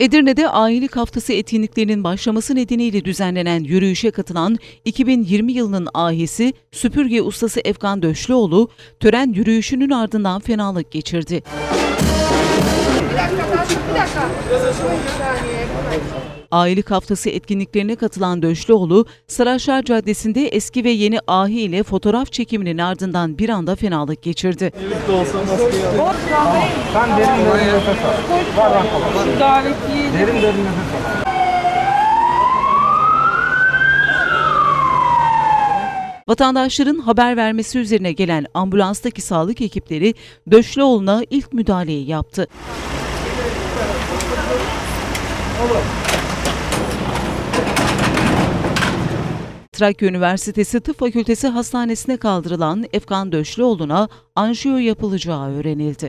Edirne'de ailelik haftası etkinliklerinin başlaması nedeniyle düzenlenen yürüyüşe katılan 2020 yılının ahisi süpürge ustası Efkan Döşlüoğlu tören yürüyüşünün ardından fenalık geçirdi. Bir dakika, bir dakika. Ailelik haftası etkinliklerine katılan Döşlüoğlu, Saraçlar Caddesi'nde eski ve yeni ahi ile fotoğraf çekiminin ardından bir anda fenalık geçirdi. Vatandaşların haber vermesi üzerine gelen ambulanstaki sağlık ekipleri Döşlüoğlu'na ilk müdahaleyi yaptı. Trakya Üniversitesi Tıp Fakültesi Hastanesi'ne kaldırılan Efkan Döşlüoğlu'na anjiyo yapılacağı öğrenildi.